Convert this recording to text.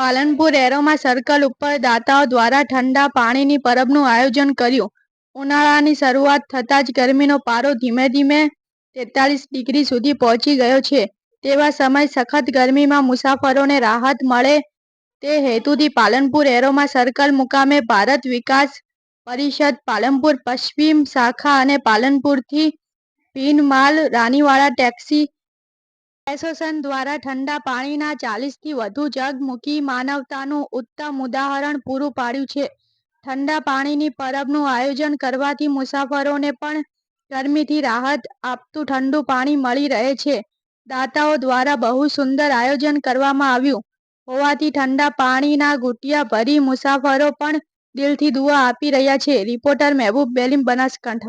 Palanpur aroma circle ઉપર દાતાઓ દ્વારા ઠંડા પાણીની પરબનું આયોજન કર્યું. ઉનાળાની શરૂઆત થતાં જ ગરમીનો પારો ધીમે ધીમે તેતાલીસ ડિગ્રી સુધી પહોંચી ગયો છે. તેવા સમય સખત ગરમીમાં મુસાફરોને રાહત મળે તે હેતુથી પાલનપુર એરોમા સર્કલ મુકામે ભારત વિકાસ પરિષદ, પાલનપુર પશ્ચિમ શાખા અને પાલનપુરથી ભીનમાલ રાનીવાળા ટેક્સી એસોસિએશન દ્વારા ઠંડા પાણીના ચાલીસથી વધુ જગ મૂકી માનવતાનું ઉત્તમ ઉદાહરણ પૂરું પાડ્યું છે. ઠંડા પાણીની પરબનું આયોજન કરવાથી મુસાફરોને પણ ગરમીથી રાહત આપતું ઠંડુ પાણી મળી રહે છે. દાતાઓ દ્વારા બહુ સુંદર આયોજન કરવામાં આવ્યું. હોવાથી ઠંડા પાણીના ઘૂંટિયા ભરી મુસાફરો પણ દિલથી દુઆ આપી રહ્યા છે. રિપોર્ટર મહેબૂબ બેલીમ બનાસકાંઠા.